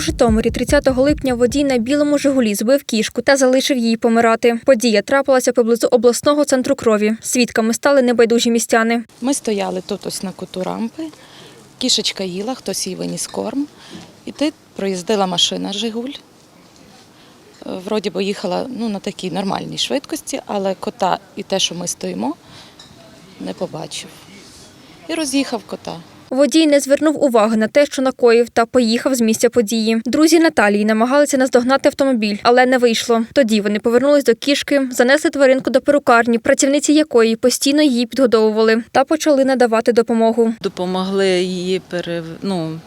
У Житомирі 30 липня водій на білому Жигулі збив кішку та залишив її помирати. Подія трапилася поблизу обласного центру крові. Свідками стали небайдужі містяни. Ми стояли тут ось на куту рампи, кішечка їла, хтось їй виніс корм. І тут проїздила машина Жигуль. Вроді би їхала ну, на такій нормальній швидкості, але кота і те, що ми стоїмо, не побачив. І роз'їхав кота. Водій не звернув уваги на те, що накоїв, та поїхав з місця події. Друзі Наталії намагалися наздогнати автомобіль, але не вийшло. Тоді вони повернулись до кішки, занесли тваринку до перукарні, працівниці якої постійно її підгодовували, та почали надавати допомогу. допомогли її пере, ну,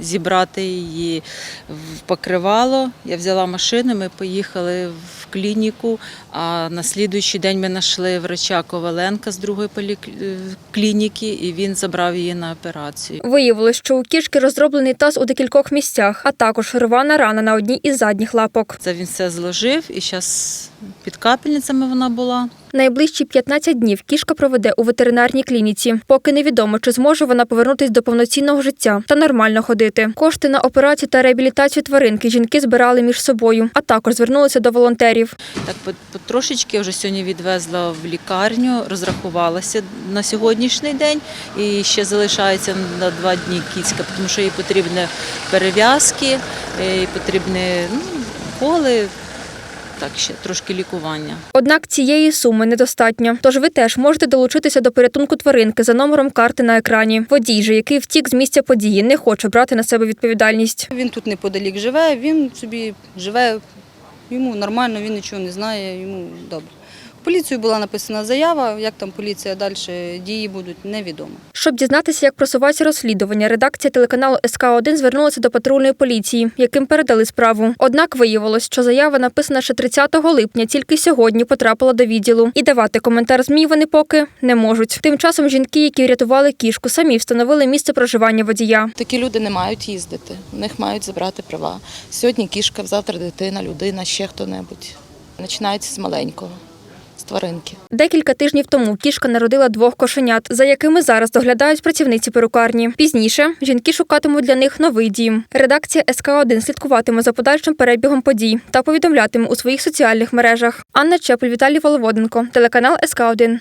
зібрати її в покривало. Я взяла машину, ми поїхали в клініку, а на слідуючий день ми знайшли врача Коваленка з другої поліклініки, і він забрав її на операцію. Виявилось, що у кішки розроблений таз у декількох місцях, а також рвана рана на одній із задніх лапок. Це він все зложив, і зараз під капельницями вона була. Найближчі 15 днів кішка проведе у ветеринарній клініці. Поки невідомо, чи зможе вона повернутись до повноцінного життя та нормально ходити. Кошти на операцію та реабілітацію тваринки жінки збирали між собою, а також звернулися до волонтерів. Так потрошечки вже сьогодні відвезла в лікарню, розрахувалася на сьогоднішній день і ще залишається на два дні кіцька, тому що їй потрібні перев'язки, е, їй потрібні ну, коли, так ще трошки лікування. Однак цієї суми недостатньо. Тож ви теж можете долучитися до порятунку тваринки за номером карти на екрані. Водій же, який втік з місця події, не хоче брати на себе відповідальність. Він тут неподалік живе, він собі живе, йому нормально, він нічого не знає, йому добре. Поліцію була написана заява, як там поліція далі дії будуть, невідомо. Щоб дізнатися, як просувається розслідування, редакція телеканалу СК 1 звернулася до патрульної поліції, яким передали справу. Однак виявилось, що заява написана ще 30 липня, тільки сьогодні потрапила до відділу. І давати коментар змі вони поки не можуть. Тим часом жінки, які врятували кішку, самі встановили місце проживання водія. Такі люди не мають їздити, у них мають забрати права. Сьогодні кішка, завтра дитина, людина, ще хто-небудь. Починається з маленького, тваринки. Декілька тижнів тому кішка народила двох кошенят, за якими зараз доглядають працівниці перукарні. Пізніше жінки шукатимуть для них новий дім. Редакція СК 1 слідкуватиме за подальшим перебігом подій та повідомлятиме у своїх соціальних мережах. Анна Чепель, Віталій Воловоденко, телеканал СК 1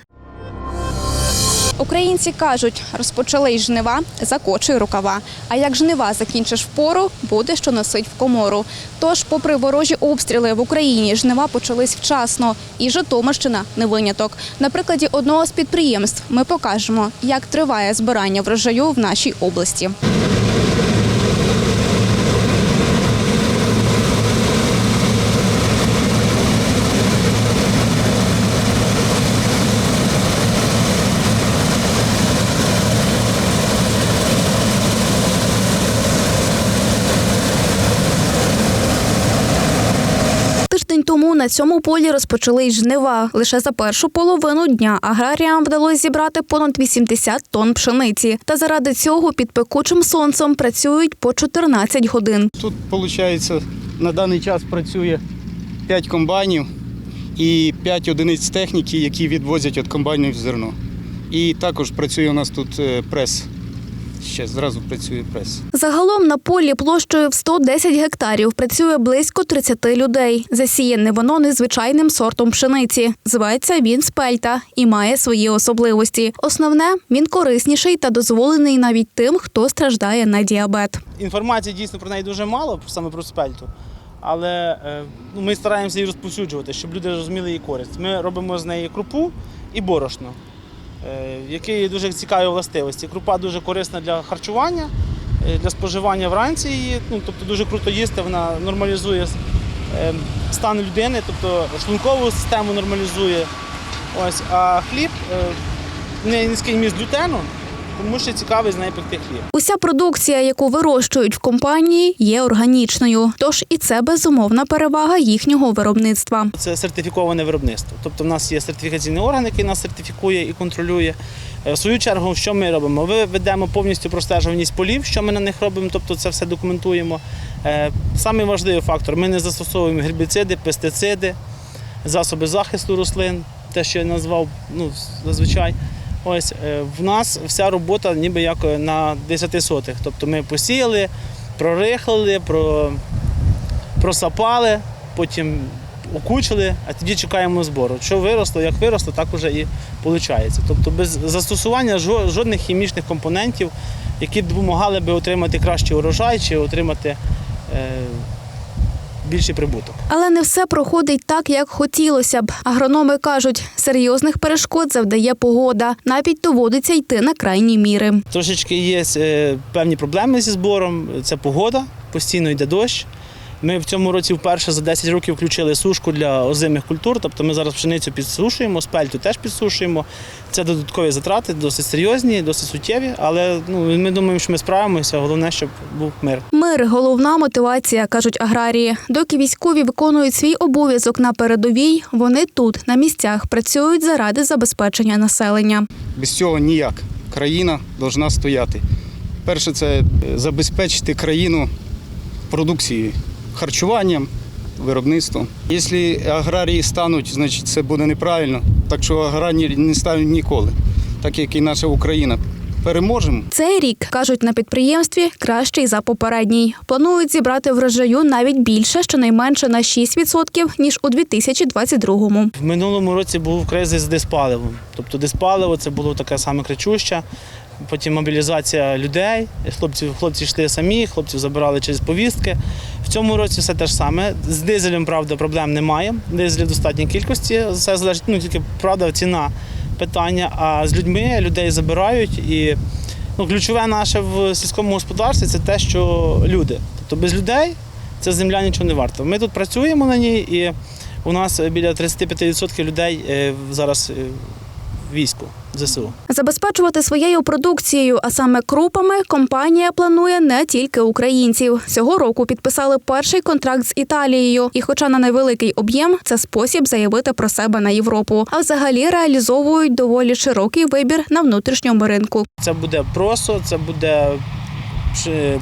Українці кажуть, розпочали й жнива, закочуй рукава. А як жнива закінчиш впору, буде що носить в комору. Тож, попри ворожі обстріли в Україні, жнива почались вчасно, і Житомирщина не виняток. На прикладі одного з підприємств ми покажемо, як триває збирання врожаю в нашій області. Тиждень тому на цьому полі розпочали й жнива. Лише за першу половину дня аграріям вдалося зібрати понад 80 тонн пшениці. Та заради цього під пекучим сонцем працюють по 14 годин. Тут, виходить, на даний час працює 5 комбайнів і 5 одиниць техніки, які відвозять від комбайнів зерно. І також працює у нас тут е, прес. Ще зразу працює прес. Загалом на полі площею в 110 гектарів працює близько 30 людей. Засіяне воно незвичайним сортом пшениці. Зветься він спельта і має свої особливості. Основне він корисніший та дозволений навіть тим, хто страждає на діабет. Інформації дійсно про неї дуже мало, саме про спельту. Але е, ну, ми стараємося її розповсюджувати, щоб люди розуміли її користь. Ми робимо з неї крупу і борошно, е, які є дуже цікаві властивості. Крупа дуже корисна для харчування, е, для споживання вранці її. Ну, тобто дуже круто їсти, вона нормалізує е, стан людини, тобто шлункову систему нормалізує. Ось, а хліб не низький міст глютену, тому що цікавий з неї пекти хліб. Уся продукція, яку вирощують в компанії, є органічною. Тож і це безумовна перевага їхнього виробництва. Це сертифіковане виробництво. Тобто в нас є сертифікаційний орган, який нас сертифікує і контролює. Е, В свою чергу, що ми робимо? Ми ведемо повністю простежуваність полів, що ми на них робимо, тобто це все документуємо. Е, Самий важливий фактор ми не застосовуємо гербіциди, пестициди, засоби захисту рослин, те, що я назвав ну, зазвичай. Ось е, в нас вся робота ніби як на 10 сотих. Тобто ми посіяли, прорихлили, про, просапали, потім окучили, а тоді чекаємо збору. Що виросло, як виросло, так уже і виходить. Тобто без застосування жодних хімічних компонентів, які допомагали би отримати кращий урожай чи отримати е, більший прибуток. Але не все проходить так, як хотілося б. Агрономи кажуть, серйозних перешкод завдає погода. Навіть доводиться йти на крайні міри. Трошечки є е, певні проблеми зі збором. Це погода, постійно йде дощ. Ми в цьому році вперше за 10 років включили сушку для озимих культур. Тобто ми зараз пшеницю підсушуємо, спельту теж підсушуємо. Це додаткові затрати, досить серйозні, досить суттєві, але ну, ми думаємо, що ми справимося. Головне, щоб був мир. Мир головна мотивація, кажуть аграрії. Доки військові виконують свій обов'язок на передовій, вони тут на місцях працюють заради забезпечення населення. Без цього ніяк. Країна повинна стояти. Перше, це забезпечити країну продукцією, харчуванням, виробництвом. Якщо аграрії стануть, значить це буде неправильно. Так що аграрії не стануть ніколи, так як і наша Україна. Переможемо. Цей рік кажуть на підприємстві кращий за попередній. Планують зібрати врожаю навіть більше, щонайменше на 6% ніж у 2022-му. В минулому році був кризис з диспаливом. Тобто диспаливо це було таке саме кричуще. Потім мобілізація людей. Хлопці, хлопці йшли самі, хлопців забирали через повістки. В цьому році все те ж саме. З дизелем, правда, проблем немає. Дизелів достатній кількості. Все залежить, ну тільки правда, ціна питання. А з людьми людей забирають. І ну, ключове наше в сільському господарстві це те, що люди. Тобто без людей ця земля нічого не варта. Ми тут працюємо на ній, і у нас біля 35% людей е, зараз е, війську ЗСУ. Забезпечувати своєю продукцією, а саме крупами, компанія планує не тільки українців. Цього року підписали перший контракт з Італією. І, хоча на невеликий об'єм, це спосіб заявити про себе на Європу. А взагалі реалізовують доволі широкий вибір на внутрішньому ринку. Це буде просо, це буде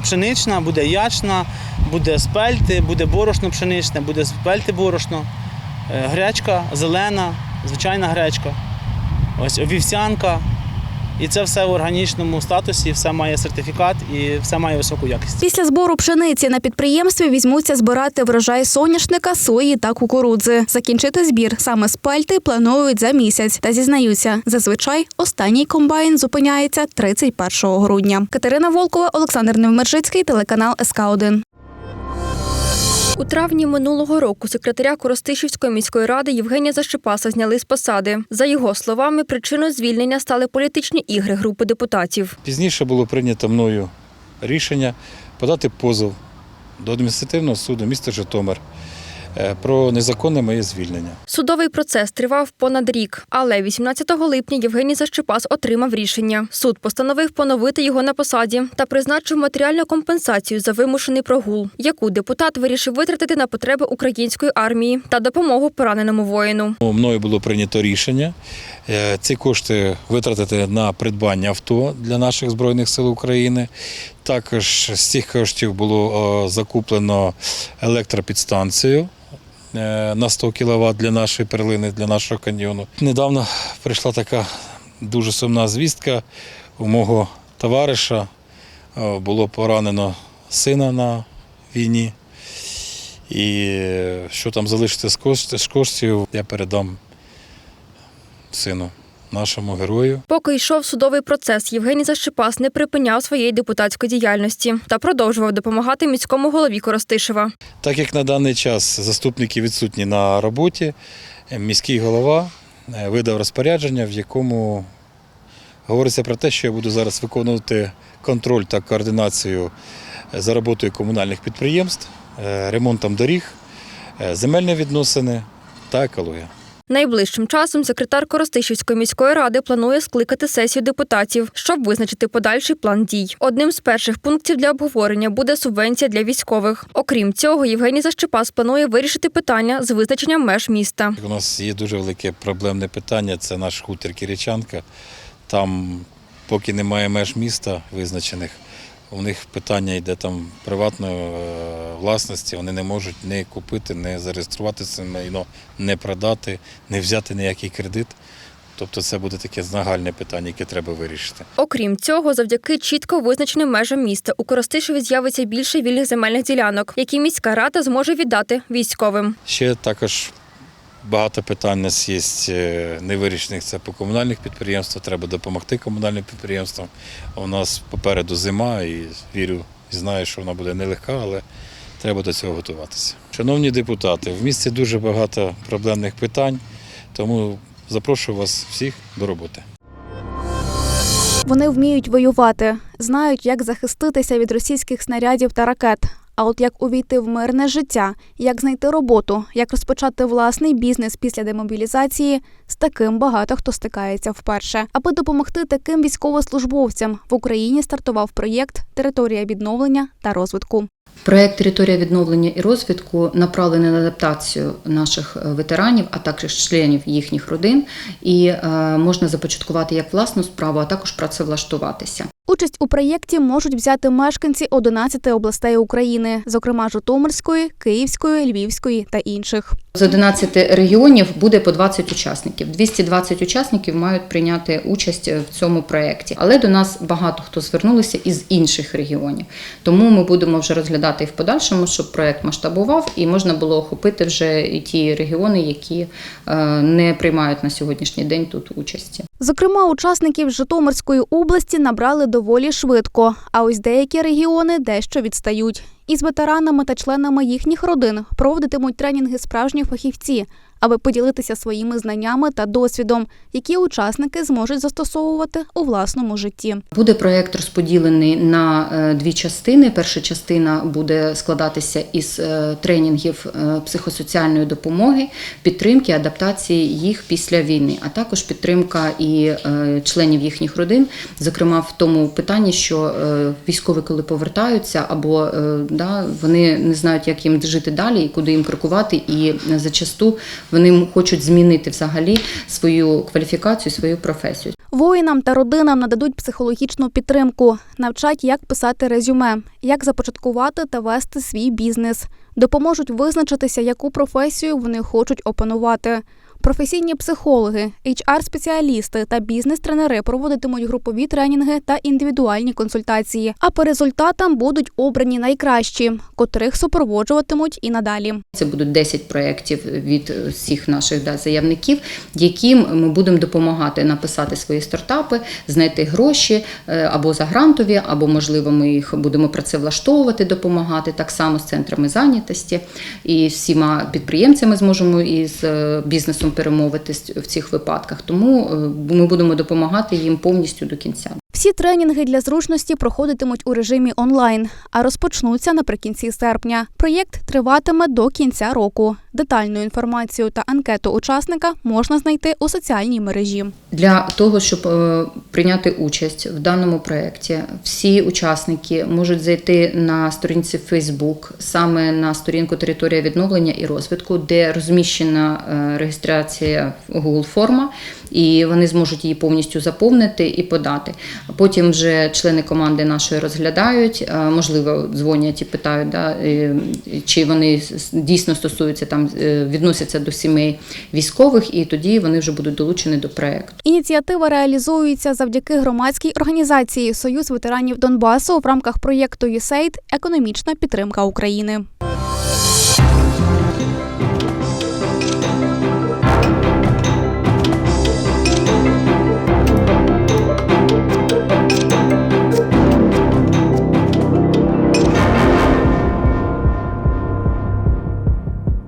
пшенична, буде ячна, буде спельти, буде борошно пшеничне, буде спельти борошно, е, гречка, зелена, звичайна гречка, ось вівсянка. І це все в органічному статусі, все має сертифікат і все має високу якість. Після збору пшениці на підприємстві візьмуться збирати врожай соняшника, сої та кукурудзи. Закінчити збір саме з пальти планують за місяць. Та зізнаються, зазвичай останній комбайн зупиняється 31 грудня. Катерина Волкова, Олександр Невмержицький, телеканал СК 1 У травні минулого року секретаря Коростишівської міської ради Євгенія Защепаса зняли з посади. За його словами, причиною звільнення стали політичні ігри групи депутатів. Пізніше було прийнято мною рішення подати позов до адміністративного суду міста Житомир про незаконне моє звільнення. Судовий процес тривав понад рік, але 18 липня Євгеній Защепас отримав рішення. Суд постановив поновити його на посаді та призначив матеріальну компенсацію за вимушений прогул, яку депутат вирішив витратити на потреби української армії та допомогу пораненому воїну. Ну, Мною було прийнято рішення е, ці кошти витратити на придбання авто для наших Збройних сил України. Також з цих коштів було е, закуплено електропідстанцію е, на 100 кВт для нашої перлини, для нашого каньйону. Недавно прийшла така дуже сумна звістка у мого товариша. е, Було поранено сина на війні. І е, що там залишиться з коштів, я передам сину, нашому герою. Поки йшов судовий процес, Євгеній Защепас не припиняв своєї депутатської діяльності та продовжував допомагати міському голові Коростишева. Так як на даний час заступники відсутні на роботі, е, міський голова е, видав розпорядження, в якому говориться про те, що я буду зараз виконувати контроль та координацію е, за роботою комунальних підприємств, ремонтом доріг, земельні відносини та екологія. Найближчим часом секретар Коростишівської міської ради планує скликати сесію депутатів, щоб визначити подальший план дій. Одним з перших пунктів для обговорення буде субвенція для військових. Окрім цього, Євгеній Защепас планує вирішити питання з визначенням меж міста. У нас є дуже велике проблемне питання. Це наш хутір Киричанка. Там, поки немає меж міста визначених, у них питання йде там приватної е, власності. Вони не можуть не купити, не зареєструвати це майно, не продати, не взяти ніякий кредит. Тобто це буде таке загальне питання, яке треба вирішити. Окрім цього, завдяки чітко визначеним межам міста у Коростишеві з'явиться більше вільних земельних ділянок, які міська рада зможе віддати військовим. Ще також багато питань у нас є е, невирішених. Це по комунальних підприємствах. Треба допомогти комунальним підприємствам. У нас попереду зима і вірю знаю, що вона буде нелегка, але треба до цього готуватися. Шановні депутати, в місті дуже багато проблемних питань, тому запрошую вас всіх до роботи. Вони вміють воювати, знають, як захиститися від російських снарядів та ракет. А от як увійти в мирне життя, як знайти роботу, як розпочати власний бізнес після демобілізації, з таким багато хто стикається вперше. Аби допомогти таким військовослужбовцям в Україні стартував проєкт Територія відновлення та розвитку. Проект Територія відновлення і розвитку направлений на адаптацію наших е, ветеранів, а також членів їхніх родин, і е, можна започаткувати як власну справу, а також працевлаштуватися. Участь у проєкті можуть взяти мешканці 11 областей України, зокрема Житомирської, Київської, Львівської та інших. З 11 регіонів буде по 20 учасників. 220 учасників мають прийняти участь в цьому проєкті. Але до нас багато хто звернулися із інших регіонів. Тому ми будемо вже розглядати і в подальшому, щоб проєкт масштабував і можна було охопити вже і ті регіони, які е, не приймають на сьогоднішній день тут участі. Зокрема, учасників Житомирської області набрали доволі швидко, а ось деякі регіони дещо відстають. Із ветеранами та членами їхніх родин проводитимуть тренінги справжні фахівці, аби поділитися своїми знаннями та досвідом, які учасники зможуть застосовувати у власному житті. Буде проєкт розподілений на е, дві частини. Перша частина буде складатися із е, тренінгів е, психосоціальної допомоги, підтримки, адаптації їх після війни, а також підтримка і членів їхніх родин, зокрема в тому питанні, що військові, коли повертаються, або да, вони не знають, як їм жити далі і куди їм крокувати, і зачасту вони хочуть змінити взагалі свою кваліфікацію, свою професію. Воїнам та родинам нададуть психологічну підтримку, навчать, як писати резюме, як започаткувати та вести свій бізнес, допоможуть визначитися, яку професію вони хочуть опанувати. Професійні психологи, HR-спеціалісти та бізнес-тренери проводитимуть групові тренінги та індивідуальні консультації. А по результатам будуть обрані найкращі, котрих супроводжуватимуть і надалі. Це будуть 10 проєктів від всіх наших да, заявників, яким ми будемо допомагати написати свої стартапи, знайти гроші е, або за грантові, або можливо ми їх будемо працевлаштовувати, допомагати так само з центрами зайнятості і всіма підприємцями зможемо із е, бізнесом перемовитись в цих випадках. Тому е, ми будемо допомагати їм повністю до кінця. Всі тренінги для зручності проходитимуть у режимі онлайн, а розпочнуться наприкінці серпня. Проєкт триватиме до кінця року. Детальну інформацію та анкету учасника можна знайти у соціальній мережі. Для того, щоб е, прийняти участь в даному проєкті, всі учасники можуть зайти на сторінці Facebook, саме на сторінку Територія відновлення і розвитку, де розміщена е, реєстрація Google форма, і вони зможуть її повністю заповнити і подати. Потім вже члени команди нашої розглядають, е, можливо, дзвонять і питають, да, е, чи вони дійсно стосуються там, е, відносяться до сімей військових, і тоді вони вже будуть долучені до проєкту. Ініціатива реалізується завдяки громадській організації Союз ветеранів Донбасу в рамках проєкту «ЮСЕЙД. Економічна підтримка України.